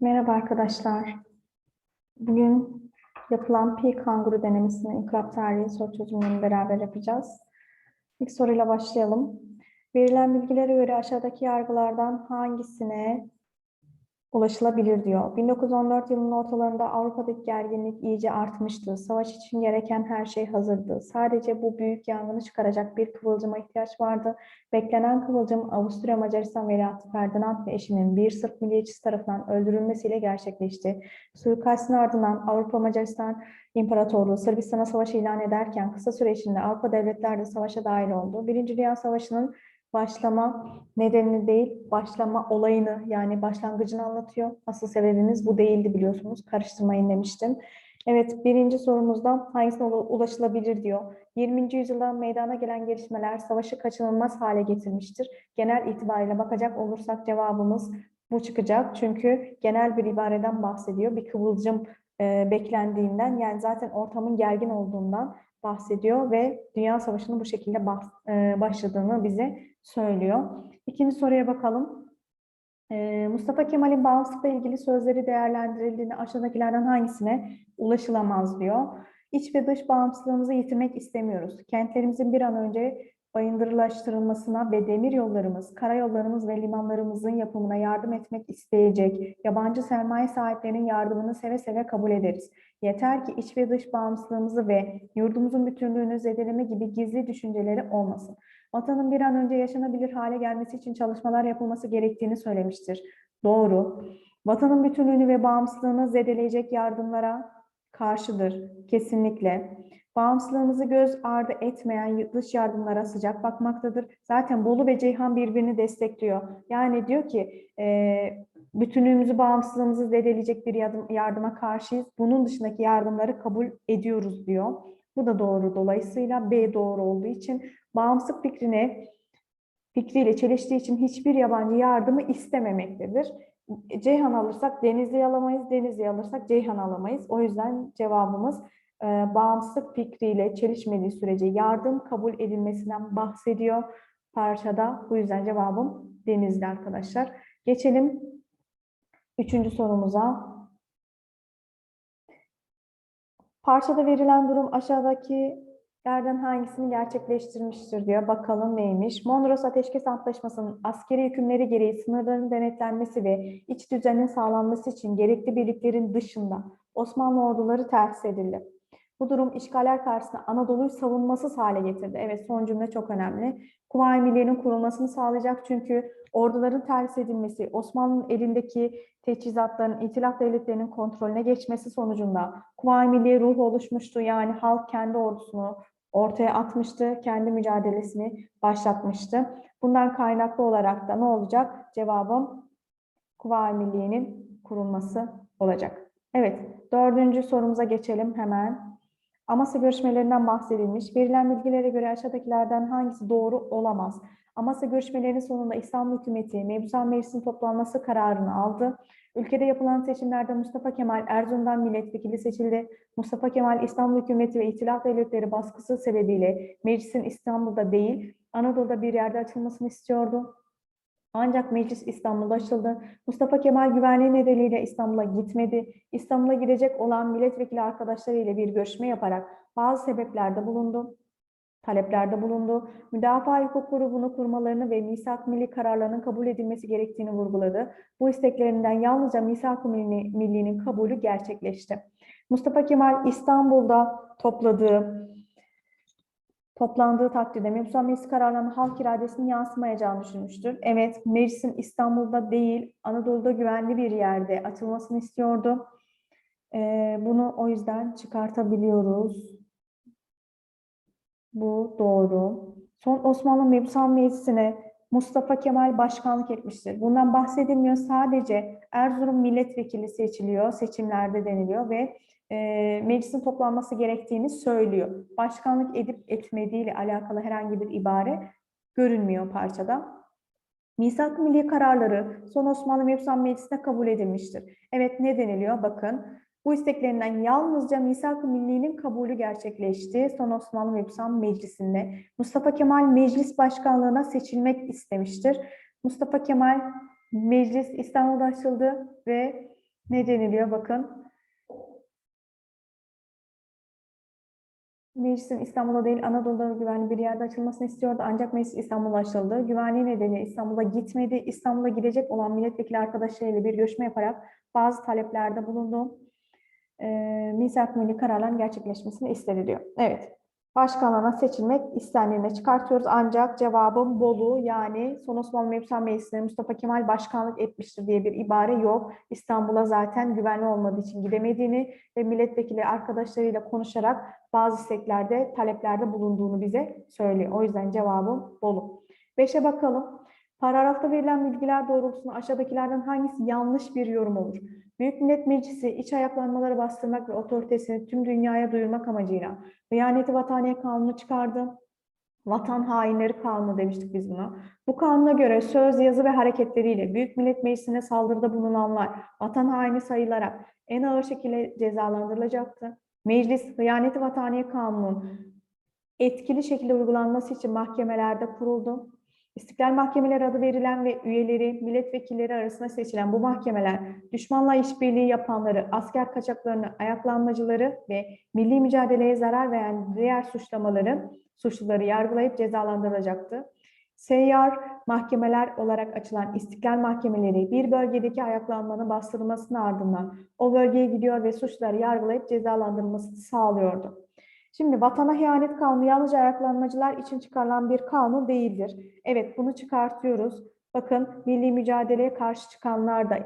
Merhaba arkadaşlar. Bugün yapılan pi kanguru denemesini inkılap tarihi soru çözümlerini beraber yapacağız. İlk soruyla başlayalım. Verilen bilgilere göre aşağıdaki yargılardan hangisine ulaşılabilir diyor. 1914 yılının ortalarında Avrupa'daki gerginlik iyice artmıştı. Savaş için gereken her şey hazırdı. Sadece bu büyük yangını çıkaracak bir kıvılcıma ihtiyaç vardı. Beklenen kıvılcım Avusturya Macaristan Veliahtı Ferdinand ve eşinin bir Sırp milliyetçisi tarafından öldürülmesiyle gerçekleşti. Suikastin ardından Avrupa Macaristan İmparatorluğu Sırbistan'a savaş ilan ederken kısa süre içinde Avrupa devletleri de savaşa dahil oldu. Birinci Dünya Savaşı'nın başlama nedenini değil, başlama olayını yani başlangıcını anlatıyor. Asıl sebebimiz bu değildi biliyorsunuz. Karıştırmayın demiştim. Evet, birinci sorumuzda hangisine ula- ulaşılabilir diyor. 20. yüzyılda meydana gelen gelişmeler savaşı kaçınılmaz hale getirmiştir. Genel itibariyle bakacak olursak cevabımız bu çıkacak. Çünkü genel bir ibareden bahsediyor. Bir kıvılcım e, beklendiğinden yani zaten ortamın gergin olduğundan bahsediyor ve Dünya Savaşı'nın bu şekilde bahs- e, başladığını bize söylüyor. İkinci soruya bakalım. Ee, Mustafa Kemal'in bağımsızlıkla ilgili sözleri değerlendirildiğinde aşağıdakilerden hangisine ulaşılamaz diyor. İç ve dış bağımsızlığımızı yitirmek istemiyoruz. Kentlerimizin bir an önce bayındırlaştırılmasına ve demir yollarımız, karayollarımız ve limanlarımızın yapımına yardım etmek isteyecek yabancı sermaye sahiplerinin yardımını seve seve kabul ederiz. Yeter ki iç ve dış bağımsızlığımızı ve yurdumuzun bütünlüğünü zedeleme gibi gizli düşünceleri olmasın. Vatanın bir an önce yaşanabilir hale gelmesi için çalışmalar yapılması gerektiğini söylemiştir. Doğru. Vatanın bütünlüğünü ve bağımsızlığını zedeleyecek yardımlara karşıdır. Kesinlikle. Bağımsızlığımızı göz ardı etmeyen dış yardımlara sıcak bakmaktadır. Zaten Bolu ve Ceyhan birbirini destekliyor. Yani diyor ki bütünlüğümüzü, bağımsızlığımızı zedeleyecek bir yardım, yardıma karşıyız. Bunun dışındaki yardımları kabul ediyoruz diyor. Bu da doğru. Dolayısıyla B doğru olduğu için bağımsızlık fikrine fikriyle çeliştiği için hiçbir yabancı yardımı istememektedir. Ceyhan alırsak Denizli alamayız, Denizli alırsak Ceyhan alamayız. O yüzden cevabımız e, bağımsızlık fikriyle çelişmediği sürece yardım kabul edilmesinden bahsediyor parçada. Bu yüzden cevabım Denizli arkadaşlar. Geçelim üçüncü sorumuza. Parçada verilen durum aşağıdakilerden hangisini gerçekleştirmiştir diyor. Bakalım neymiş? Mondros Ateşkes Antlaşması'nın askeri hükümleri gereği sınırların denetlenmesi ve iç düzenin sağlanması için gerekli birliklerin dışında Osmanlı orduları terhis edildi. Bu durum işgaller karşısında Anadolu'yu savunmasız hale getirdi. Evet son cümle çok önemli. Kuvayi Milliye'nin kurulmasını sağlayacak çünkü orduların terhis edilmesi, Osmanlı'nın elindeki teçhizatların itilaf devletlerinin kontrolüne geçmesi sonucunda Kuvayi Milliye ruhu oluşmuştu. Yani halk kendi ordusunu ortaya atmıştı, kendi mücadelesini başlatmıştı. Bundan kaynaklı olarak da ne olacak? Cevabım Kuvayi Milliye'nin kurulması olacak. Evet, dördüncü sorumuza geçelim hemen. Amasya görüşmelerinden bahsedilmiş. Verilen bilgilere göre aşağıdakilerden hangisi doğru olamaz? Amasya görüşmelerinin sonunda İstanbul hükümeti Mebusan Meclisi'nin toplanması kararını aldı. Ülkede yapılan seçimlerde Mustafa Kemal Erzurum'dan milletvekili seçildi. Mustafa Kemal İstanbul hükümeti ve İtilaf devletleri baskısı sebebiyle meclisin İstanbul'da değil Anadolu'da bir yerde açılmasını istiyordu. Ancak meclis İstanbul'da açıldı. Mustafa Kemal güvenliği nedeniyle İstanbul'a gitmedi. İstanbul'a gidecek olan milletvekili arkadaşlarıyla bir görüşme yaparak bazı sebeplerde bulundu taleplerde bulundu. Müdafaa hukuk grubunu kurmalarını ve misak milli kararlarının kabul edilmesi gerektiğini vurguladı. Bu isteklerinden yalnızca misak-ı milli, millinin kabulü gerçekleşti. Mustafa Kemal İstanbul'da topladığı toplandığı takdirde Mebusan Meclisi kararlarının halk iradesinin yansımayacağını düşünmüştür. Evet, meclisin İstanbul'da değil, Anadolu'da güvenli bir yerde açılmasını istiyordu. Ee, bunu o yüzden çıkartabiliyoruz. Bu doğru. Son Osmanlı Mebusan Meclisi'ne Mustafa Kemal başkanlık etmiştir. Bundan bahsedilmiyor. Sadece Erzurum milletvekili seçiliyor, seçimlerde deniliyor ve e, meclisin toplanması gerektiğini söylüyor. Başkanlık edip etmediğiyle alakalı herhangi bir ibare görünmüyor parçada. Misak-ı Milli kararları son Osmanlı Mebusan Meclisi'ne kabul edilmiştir. Evet ne deniliyor? Bakın bu isteklerinden yalnızca Misak-ı Milli'nin kabulü gerçekleşti son Osmanlı Mebusan Meclisi'nde. Mustafa Kemal meclis başkanlığına seçilmek istemiştir. Mustafa Kemal meclis İstanbul'da açıldı ve Ne deniliyor bakın. Meclisin İstanbul'da değil Anadolu'da güvenli bir yerde açılmasını istiyordu ancak meclis İstanbul'a açıldı. Güvenliği nedeniyle İstanbul'a gitmedi. İstanbul'a gidecek olan milletvekili arkadaşlarıyla bir görüşme yaparak bazı taleplerde bulundu. Ee, misak milli kararların gerçekleşmesini istedi diyor. Evet. Başkanlığına seçilmek istendiğinde çıkartıyoruz ancak cevabım Bolu yani Son Osmanlı Mevzuat Meclisi'ne Mustafa Kemal başkanlık etmiştir diye bir ibare yok. İstanbul'a zaten güvenli olmadığı için gidemediğini ve milletvekili arkadaşlarıyla konuşarak bazı isteklerde, taleplerde bulunduğunu bize söylüyor. O yüzden cevabım Bolu. Beşe bakalım. Paragrafta verilen bilgiler doğrultusunda aşağıdakilerden hangisi yanlış bir yorum olur? Büyük Millet Meclisi iç ayaklanmaları bastırmak ve otoritesini tüm dünyaya duyurmak amacıyla Hıyaneti Vataniye Kanunu çıkardı. Vatan hainleri kanunu demiştik biz buna. Bu kanuna göre söz, yazı ve hareketleriyle Büyük Millet Meclisi'ne saldırıda bulunanlar vatan haini sayılarak en ağır şekilde cezalandırılacaktı. Meclis Hıyaneti Vataniye Kanunu'nun etkili şekilde uygulanması için mahkemelerde kuruldu. İstiklal Mahkemeleri adı verilen ve üyeleri, milletvekilleri arasında seçilen bu mahkemeler, düşmanla işbirliği yapanları, asker kaçaklarını, ayaklanmacıları ve milli mücadeleye zarar veren diğer suçlamaları, suçluları yargılayıp cezalandırılacaktı. Seyyar mahkemeler olarak açılan istiklal mahkemeleri bir bölgedeki ayaklanmanın bastırılmasının ardından o bölgeye gidiyor ve suçluları yargılayıp cezalandırılmasını sağlıyordu. Şimdi vatana ihanet kanunu yalnızca ayaklanmacılar için çıkarılan bir kanun değildir. Evet bunu çıkartıyoruz. Bakın milli mücadeleye karşı çıkanlar da,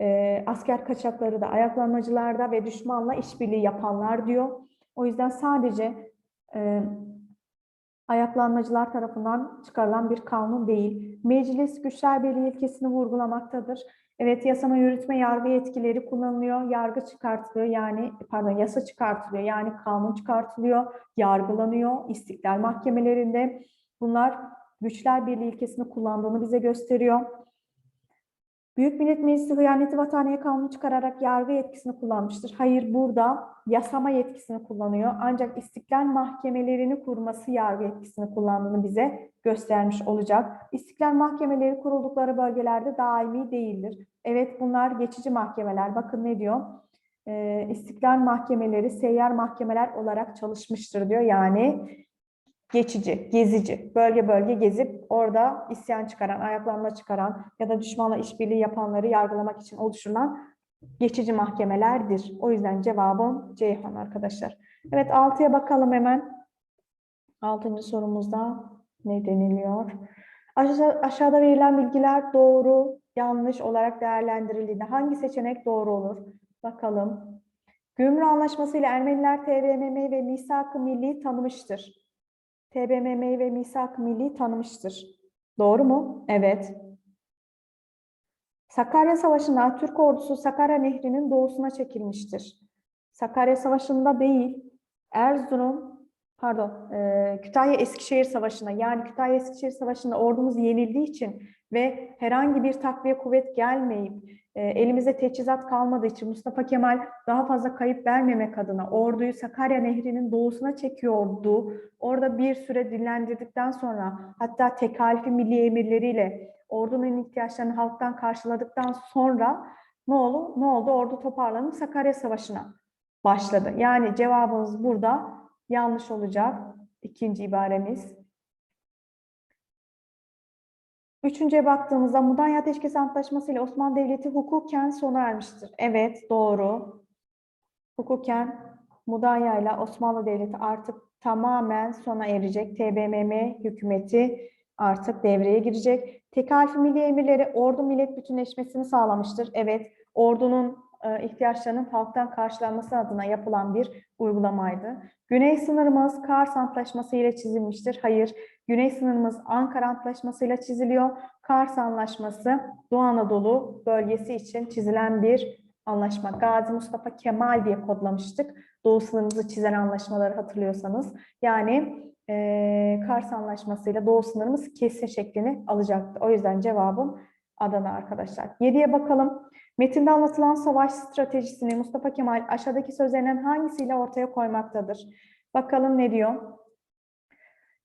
e, asker kaçakları da, ayaklanmacılar da ve düşmanla işbirliği yapanlar diyor. O yüzden sadece e, ayaklanmacılar tarafından çıkarılan bir kanun değil. Meclis güçler birliği ilkesini vurgulamaktadır. Evet yasama, yürütme, yargı yetkileri kullanılıyor. Yargı çıkartılıyor yani pardon yasa çıkartılıyor yani kanun çıkartılıyor, yargılanıyor istiklal mahkemelerinde. Bunlar güçler birliği ilkesini kullandığını bize gösteriyor. Büyük Millet Meclisi hıyaneti vataniye kanunu çıkararak yargı yetkisini kullanmıştır. Hayır burada yasama yetkisini kullanıyor. Ancak istiklal mahkemelerini kurması yargı yetkisini kullandığını bize göstermiş olacak. İstiklal mahkemeleri kuruldukları bölgelerde daimi değildir. Evet bunlar geçici mahkemeler. Bakın ne diyor? Ee, istiklal mahkemeleri seyyar mahkemeler olarak çalışmıştır diyor. Yani geçici, gezici, bölge bölge gezip orada isyan çıkaran, ayaklanma çıkaran ya da düşmanla işbirliği yapanları yargılamak için oluşturulan geçici mahkemelerdir. O yüzden cevabım Ceyhan arkadaşlar. Evet 6'ya bakalım hemen. 6. sorumuzda ne deniliyor? Aşağı, aşağıda verilen bilgiler doğru, yanlış olarak değerlendirildiğinde hangi seçenek doğru olur? Bakalım. Gümrük Anlaşması ile Ermeniler TBMM ve Misak-ı Milli tanımıştır. TBMM ve Misak-ı Milli tanımıştır. Doğru mu? Evet. Sakarya Savaşı'nda Türk ordusu Sakarya Nehri'nin doğusuna çekilmiştir. Sakarya Savaşı'nda değil, Erzurum, pardon, e, Kütahya Eskişehir Savaşı'na yani Kütahya Eskişehir Savaşı'nda ordumuz yenildiği için ve herhangi bir takviye kuvvet gelmeyip e, elimize teçhizat kalmadığı için Mustafa Kemal daha fazla kayıp vermemek adına orduyu Sakarya Nehri'nin doğusuna çekiyordu. Orada bir süre dinlendirdikten sonra hatta tekalifi milli emirleriyle ordunun ihtiyaçlarını halktan karşıladıktan sonra ne oldu? Ne oldu? Ordu toparlanıp Sakarya Savaşı'na başladı. Yani cevabımız burada yanlış olacak. İkinci ibaremiz. Üçüncüye baktığımızda Mudanya Ateşkes Antlaşması ile Osmanlı Devleti hukuken sona ermiştir. Evet, doğru. Hukuken Mudanya ile Osmanlı Devleti artık tamamen sona erecek. TBMM hükümeti artık devreye girecek. Tekalifi milli emirleri ordu millet bütünleşmesini sağlamıştır. Evet, ordunun ihtiyaçlarının halktan karşılanması adına yapılan bir uygulamaydı. Güney sınırımız Kars Antlaşması ile çizilmiştir. Hayır, güney sınırımız Ankara Antlaşması ile çiziliyor. Kars Anlaşması Doğu Anadolu bölgesi için çizilen bir anlaşma. Gazi Mustafa Kemal diye kodlamıştık. Doğu sınırımızı çizen anlaşmaları hatırlıyorsanız. Yani e, Kars Anlaşması ile Doğu sınırımız kesin şeklini alacaktı. O yüzden cevabım Adana arkadaşlar. 7'ye bakalım. Metinde anlatılan savaş stratejisini Mustafa Kemal aşağıdaki sözlerinden hangisiyle ortaya koymaktadır? Bakalım ne diyor?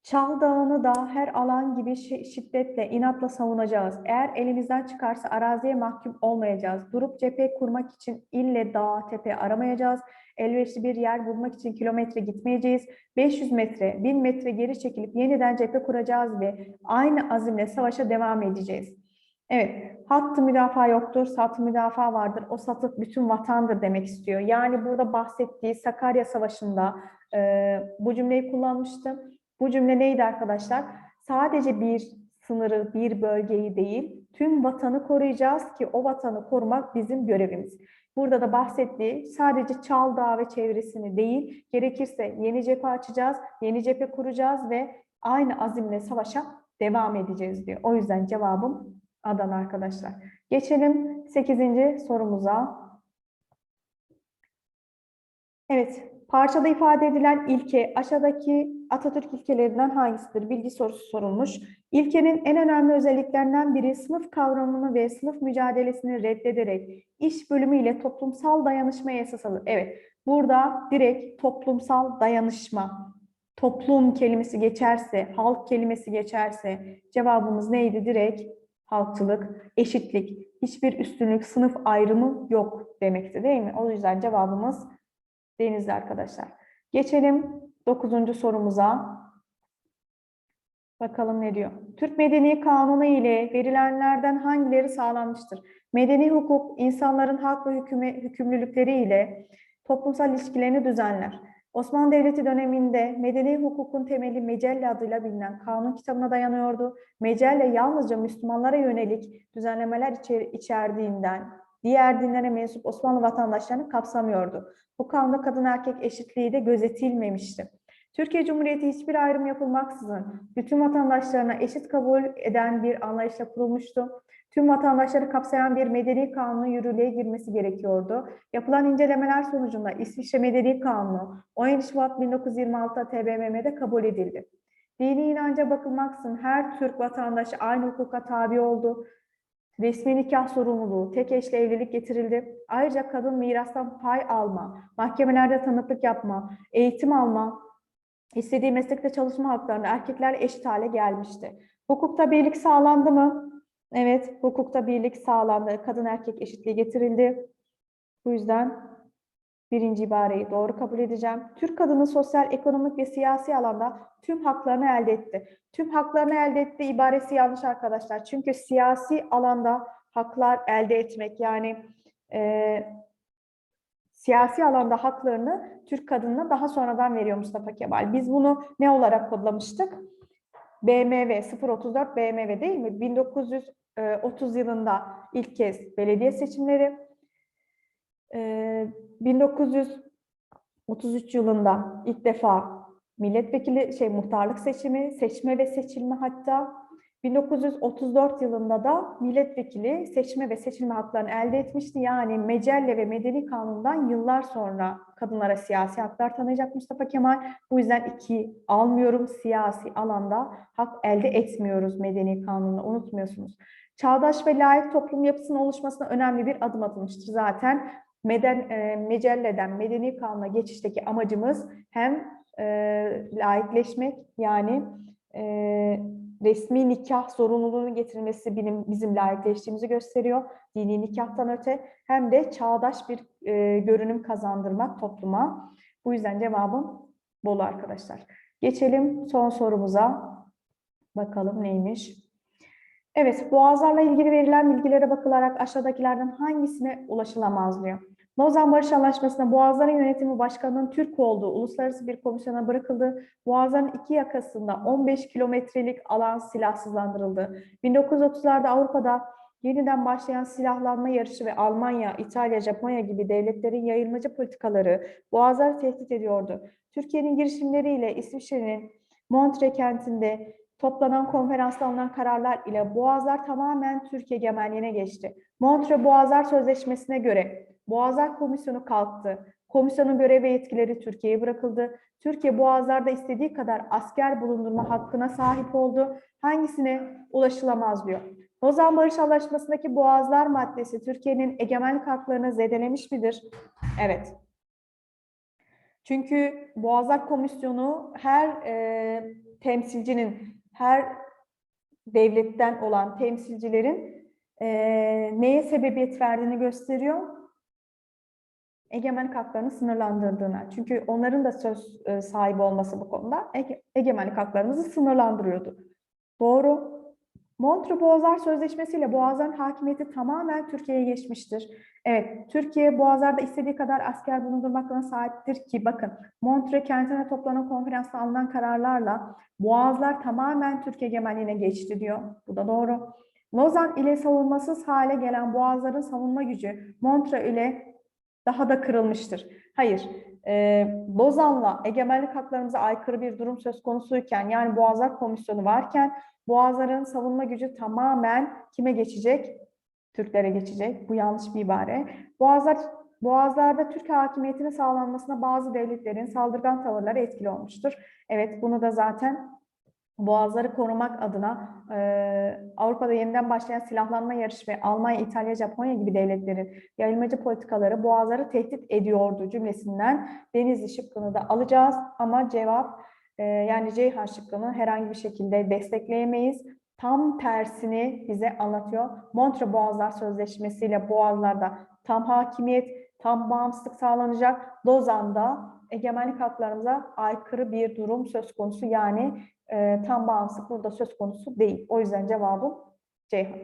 Çal Dağı'nı da her alan gibi şi- şiddetle, inatla savunacağız. Eğer elimizden çıkarsa araziye mahkum olmayacağız. Durup cephe kurmak için ille dağ, tepe aramayacağız. Elverişli bir yer bulmak için kilometre gitmeyeceğiz. 500 metre, 1000 metre geri çekilip yeniden cephe kuracağız ve aynı azimle savaşa devam edeceğiz. Evet, hattı müdafaa yoktur, satı müdafaa vardır. O satı bütün vatandır demek istiyor. Yani burada bahsettiği Sakarya Savaşı'nda e, bu cümleyi kullanmıştım. Bu cümle neydi arkadaşlar? Sadece bir sınırı, bir bölgeyi değil, tüm vatanı koruyacağız ki o vatanı korumak bizim görevimiz. Burada da bahsettiği sadece Çal Dağı ve çevresini değil, gerekirse yeni cephe açacağız, yeni cephe kuracağız ve aynı azimle savaşa devam edeceğiz diyor. O yüzden cevabım Adana arkadaşlar. Geçelim 8. sorumuza. Evet, parçada ifade edilen ilke aşağıdaki Atatürk ilkelerinden hangisidir? Bilgi sorusu sorulmuş. İlkenin en önemli özelliklerinden biri sınıf kavramını ve sınıf mücadelesini reddederek iş bölümüyle toplumsal dayanışmaya esas alır. Evet, burada direkt toplumsal dayanışma, toplum kelimesi geçerse, halk kelimesi geçerse cevabımız neydi? Direkt halkçılık, eşitlik, hiçbir üstünlük, sınıf ayrımı yok demekti değil mi? O yüzden cevabımız Denizli arkadaşlar. Geçelim 9. sorumuza. Bakalım ne diyor? Türk Medeni Kanunu ile verilenlerden hangileri sağlanmıştır? Medeni hukuk, insanların hak ve hüküme, hükümlülükleri ile toplumsal ilişkilerini düzenler. Osmanlı Devleti döneminde medeni hukukun temeli Mecelle adıyla bilinen kanun kitabına dayanıyordu. Mecelle yalnızca Müslümanlara yönelik düzenlemeler içer içerdiğinden diğer dinlere mensup Osmanlı vatandaşlarını kapsamıyordu. Bu kanunda kadın erkek eşitliği de gözetilmemişti. Türkiye Cumhuriyeti hiçbir ayrım yapılmaksızın bütün vatandaşlarına eşit kabul eden bir anlayışla kurulmuştu. Tüm vatandaşları kapsayan bir medeni kanunu yürürlüğe girmesi gerekiyordu. Yapılan incelemeler sonucunda İsviçre Medeni Kanunu 17 Şubat 1926'da TBMM'de kabul edildi. Dini inanca bakılmaksızın her Türk vatandaşı aynı hukuka tabi oldu. Resmi nikah sorumluluğu, tek eşli evlilik getirildi. Ayrıca kadın mirastan pay alma, mahkemelerde tanıklık yapma, eğitim alma, istediği meslekte çalışma haklarında erkekler eşit hale gelmişti. Hukukta birlik sağlandı mı? Evet, hukukta birlik sağlandı. Kadın erkek eşitliği getirildi. Bu yüzden birinci ibareyi doğru kabul edeceğim. Türk kadını sosyal, ekonomik ve siyasi alanda tüm haklarını elde etti. Tüm haklarını elde etti ibaresi yanlış arkadaşlar. Çünkü siyasi alanda haklar elde etmek yani e, siyasi alanda haklarını Türk kadınına daha sonradan veriyor Mustafa Kemal. Biz bunu ne olarak kodlamıştık? BMW 034 BMW değil mi? 1930 yılında ilk kez belediye seçimleri, e, 1933 yılında ilk defa milletvekili şey muhtarlık seçimi, seçme ve seçilme hatta 1934 yılında da milletvekili seçme ve seçilme haklarını elde etmişti. Yani Mecelle ve Medeni Kanun'dan yıllar sonra kadınlara siyasi haklar tanıyacak Mustafa Kemal. Bu yüzden iki almıyorum siyasi alanda hak elde etmiyoruz Medeni Kanun'la unutmuyorsunuz. Çağdaş ve layık toplum yapısının oluşmasına önemli bir adım atılmıştır zaten. Meden, e, Mecelle'den Medeni Kanun'a geçişteki amacımız hem e, laikleşmek yani e, resmi nikah zorunluluğunu getirilmesi benim, bizim layıkleştiğimizi gösteriyor. Dini nikahtan öte hem de çağdaş bir e, görünüm kazandırmak topluma. Bu yüzden cevabım bolu arkadaşlar. Geçelim son sorumuza. Bakalım neymiş? Evet, boğazlarla ilgili verilen bilgilere bakılarak aşağıdakilerden hangisine ulaşılamaz diyor. Lozan Barış Anlaşması'nda Boğazların Yönetimi Başkanı'nın Türk olduğu uluslararası bir komisyona bırakıldı. Boğazların iki yakasında 15 kilometrelik alan silahsızlandırıldı. 1930'larda Avrupa'da yeniden başlayan silahlanma yarışı ve Almanya, İtalya, Japonya gibi devletlerin yayılmacı politikaları Boğazları tehdit ediyordu. Türkiye'nin girişimleriyle İsviçre'nin Montre kentinde toplanan konferansta alınan kararlar ile Boğazlar tamamen Türk egemenliğine geçti. Montre Boğazlar Sözleşmesi'ne göre Boğazlar Komisyonu kalktı. Komisyonun görev ve yetkileri Türkiye'ye bırakıldı. Türkiye Boğazlar'da istediği kadar asker bulundurma hakkına sahip oldu. Hangisine ulaşılamaz diyor. Lozan Barış Anlaşması'ndaki Boğazlar maddesi Türkiye'nin egemenlik haklarını zedelemiş midir? Evet. Çünkü Boğazlar Komisyonu her e, temsilcinin, her devletten olan temsilcilerin e, neye sebebiyet verdiğini gösteriyor. Egemenlik haklarını sınırlandırdığına. Çünkü onların da söz e, sahibi olması bu konuda ege- egemenlik haklarımızı sınırlandırıyordu. Doğru. Montreux Boğazlar Sözleşmesi ile Boğazların hakimiyeti tamamen Türkiye'ye geçmiştir. Evet, Türkiye Boğazlar'da istediği kadar asker bulundurmakla sahiptir ki bakın Montreux kentine toplanan konferansta alınan kararlarla Boğazlar tamamen Türkiye egemenliğine geçti diyor. Bu da doğru. Lozan ile savunmasız hale gelen Boğazların savunma gücü Montreux ile daha da kırılmıştır. Hayır, e, Lozan'la egemenlik haklarımıza aykırı bir durum söz konusuyken yani Boğazlar Komisyonu varken Boğazların savunma gücü tamamen kime geçecek? Türklere geçecek. Bu yanlış bir ibare. Boğazlar Boğazlarda Türk hakimiyetinin sağlanmasına bazı devletlerin saldırgan tavırları etkili olmuştur. Evet, bunu da zaten Boğazları korumak adına e, Avrupa'da yeniden başlayan silahlanma yarışı ve Almanya, İtalya, Japonya gibi devletlerin yayılmacı politikaları Boğazları tehdit ediyordu cümlesinden Denizli şıkkını da alacağız ama cevap yani Ceyhan şıkkını herhangi bir şekilde destekleyemeyiz. Tam tersini bize anlatıyor. Montre Boğazlar Sözleşmesi ile Boğazlar'da tam hakimiyet, tam bağımsızlık sağlanacak. Lozan'da egemenlik haklarımıza aykırı bir durum söz konusu. Yani e, tam bağımsızlık burada söz konusu değil. O yüzden cevabım Ceyhan.